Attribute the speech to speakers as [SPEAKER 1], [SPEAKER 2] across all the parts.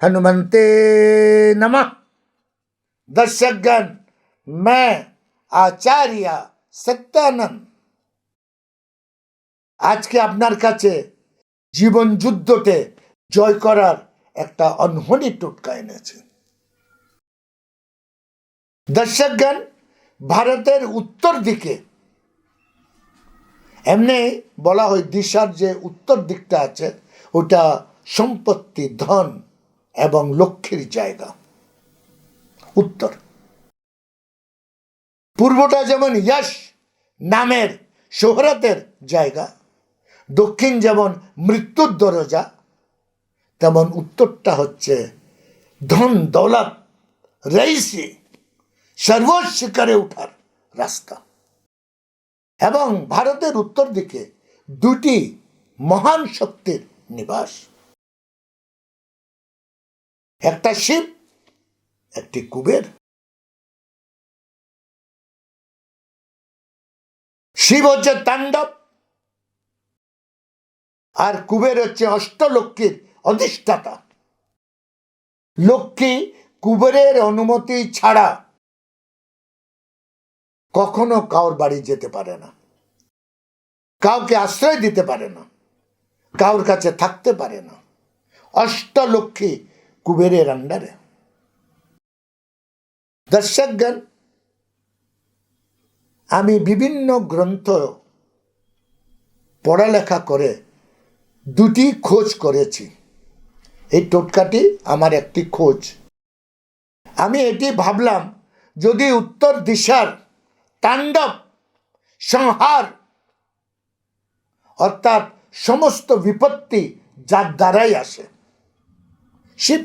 [SPEAKER 1] हनुमंते नमः दर्शकगण मैं आचार्य সত্যানন্দ আজকে আপনার কাছে জীবন যুদ্ধতে জয় করার একটা অনহনি টোটকা এনেছে দর্শকগণ ভারতের উত্তর দিকে এমনি বলা হয় দিশার যে উত্তর দিকটা আছে ওটা সম্পত্তি ধন এবং লক্ষ্মীর জায়গা। উত্তর। পূর্বটা যেমন যশ নামের শোহরতের জায়গা। দক্ষিণ যেমন মৃত্যুর দরজা, তেমন উত্তরটা হচ্ছে ধন দৌলত রইসি সর্বশিখরে ওঠার রাস্তা। এবং ভারতের উত্তর দিকে দুটি মহান শক্তির নিবাস। একটা শিব, একটি কুবের। শিব হচ্ছে তাণ্ডব, আর কুবের হচ্ছে অষ্টলক্ষ্মীর অধিষ্ঠাতা। লক্ষ্মী কুবেরের অনুমতি ছাড়া কখনো কাউর বাড়ি যেতে পারে না, কাউকে আশ্রয় দিতে পারে না, কাউর কাছে থাকতে পারে না। অষ্টলক্ষ্মী কুবেরের আন্ডারে দর্শকগণ আমি বিভিন্ন গ্রন্থ পড়ালেখা করে দুটি খোঁজ করেছি এই টোটকাটি আমার একটি খোঁজ আমি এটি ভাবলাম যদি উত্তর দিশার তাণ্ডব সংহার অর্থাৎ সমস্ত বিপত্তি যার দ্বারাই আসে শিব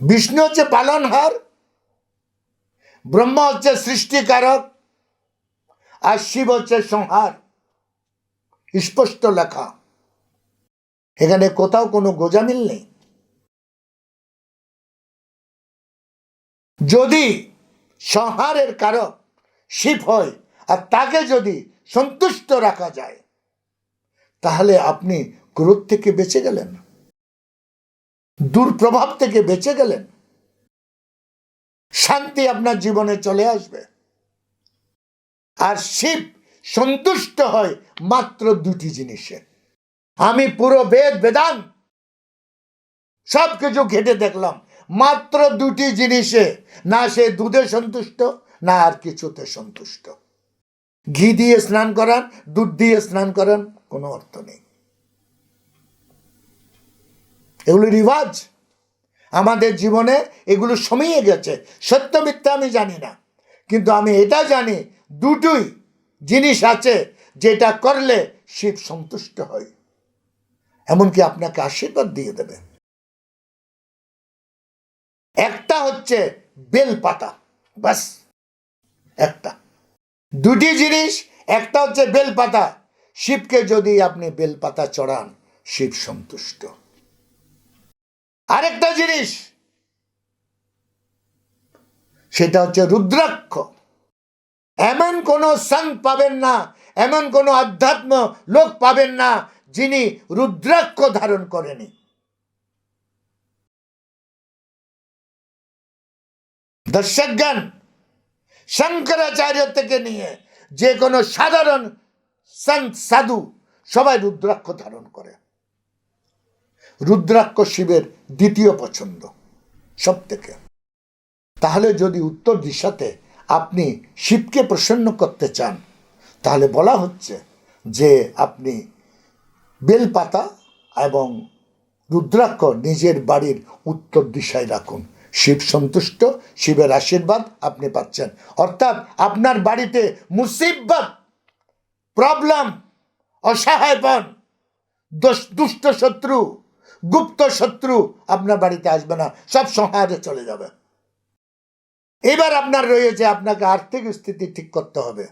[SPEAKER 1] বিষ্ণু হচ্ছে পালনহার, ব্রহ্মা হচ্ছে সৃষ্টিকারক, আর শিব হচ্ছে সংহার। স্পষ্ট লেখা। এখানে কোথাও কোনো গোজামিল নেই। যদি সংহারের কারক শিব হয়, আর তাকে যদি সন্তুষ্ট রাখা যায়, তাহলে আপনি ক্রোধ থেকে বেঁচে গেলেন। দুর্প্রভাব থেকে বেঁচে গেলেন। শান্তি আপনার জীবনে চলে আসবে। আর শিব সন্তুষ্ট হয় মাত্র দুটি জিনিসে আমি পুরো বেদ বেদান সব কিছু ঘেটে দেখলাম। মাত্র দুটি জিনিসে না সে দুধে সন্তুষ্ট, না আর কিছুতে সন্তুষ্ট। ঘি দিয়ে স্নান করান, দুধ দিয়ে স্নান করান, কোনো অর্থ নেই। এগুলো রিওয়াজ। আমাদের জীবনে এগুলো সমিয়ে গেছে। সত্য, মিথ্যা আমি জানি না। কিন্তু আমি এটা জানি, দুটোই জিনিস আছে যেটা করলে শিব সন্তুষ্ট হয়। এমনকি আপনাকে আশীর্বাদ দিয়ে দেবে একটা হচ্ছে বেল পাতা বাস একটা। দুটি জিনিস, একটা হচ্ছে বেল পাতা শিবকে যদি আপনি বেল পাতা চড়ান, শিব সন্তুষ্ট। আরেকটা জিনিস, সেটা হচ্ছে রুদ্রাক্ষ। এমন কোন সন্ত পাবেন না, এমন কোন আধ্যাত্ম লোক পাবেন না, যিনি রুদ্রাক্ষ ধারণ করেনি। দর্শকগণ, শঙ্করাচার্য থেকে নিয়ে যে কোনো সাধারণ সন্ত সাধু সবাই রুদ্রাক্ষ ধারণ করে। রুদ্রাক্ষ শিবের দ্বিতীয় পছন্দ সব থেকে তাহলে যদি উত্তর দিশাতে আপনি শিবকে প্রসন্ন করতে চান, তাহলে বলা হচ্ছে যে আপনি বেলপাতা এবং রুদ্রাক্ষ নিজের বাড়ির উত্তর দিশায় রাখুন। শিব সন্তুষ্ট, শিবের আশীর্বাদ আপনি পাচ্ছেন। অর্থাৎ আপনার বাড়িতে মুসিবত, প্রবলেম, অসহায়পন, দোষ- দুষ্ট শত্রু গুপ্ত শত্রু আপনার বাড়িতে আসবে না, সব সংহারে চলে যাবে। এবার আপনার রয়েছে, আপনাকে আর্থিক স্থিতি ঠিক করতে হবে।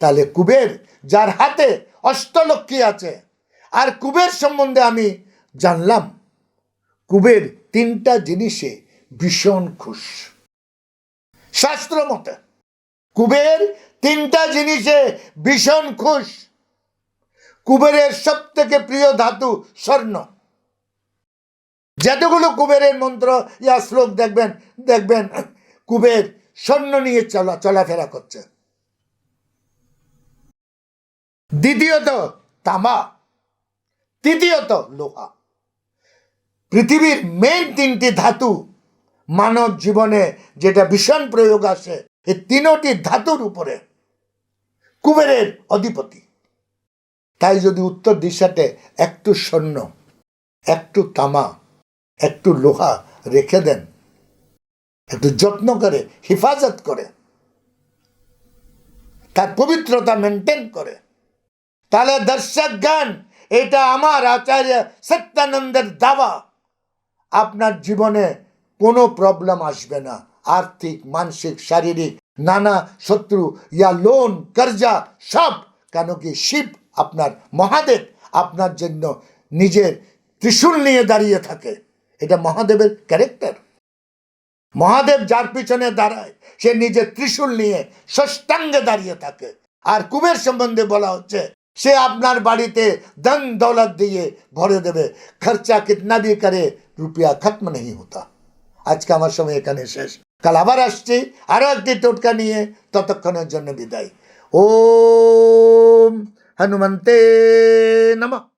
[SPEAKER 1] তাহলে কুবের, যার হাতে অষ্টলক্ষ্মী আছে, আর কুবের সম্বন্ধে আমি জানলাম, কুবের তিনটা জিনিসে ভীষণ খুশ। শাস্ত্র মতে, কুবের তিনটা জিনিসে ভীষণ খুশ। কুবেরের সব থেকে প্রিয় ধাতু স্বর্ণ। যতগুলো কুবেরের মন্ত্র, ইয়া শ্লোক দেখবেন দেখবেন, কুবের স্বর্ণ নিয়ে চলা, চলাফেরা করছে। দ্বিতীয়ত, তামা। তৃতীয়ত, লোহা। পৃথিবীর মেন তিনটি ধাতু, মানব জীবনে যেটা ভীষণ প্রয়োগ আসে, এই তিনটি ধাতুর উপরে কুবেরের অধিপতি। তাই যদি উত্তর দিশাতে একটু স্বর্ণ, একটু তামা একটু লোহা রেখে দেন। একটু যত্ন করে, হেফাজত করে। তার পবিত্রতা মেনটেন করে। তাহলে দর্শক গান এটা আমার আচার্য সত্যানন্দের দাবা আপনার জীবনে কোনো প্রবলেম আসবে না। আর্থিক, মানসিক, শারীরিক, নানা শত্রু, ইয়া লোন, কর্জা, সব। কেন কি শিব আপনার মহাদেব আপনার জন্য নিজের ত্রিশূল নিয়ে দাঁড়িয়ে থাকে। এটা মহাদেবের ক্যারেক্টার মহাদেব যার পিছনে দাঁড়ায়, সে নিজের ত্রিশূল নিয়ে ষষ্ঠাঙ্গে দাঁড়িয়ে থাকে। আর কুবের সম্বন্ধে বলা হচ্ছে, সে আপনার বাড়িতে ধন দৌলত দিয়ে ভরে দেবে। খরচা কিতনা भी করে, রুপিয়া খত্ম নেই হতা। আজকে আমার সময় এখানে শেষ। কাল আবার আসছি, আরও একটি টোটকা নিয়ে ততক্ষণের জন্য বিদায়। ওম হনুমন্তে নমঃ।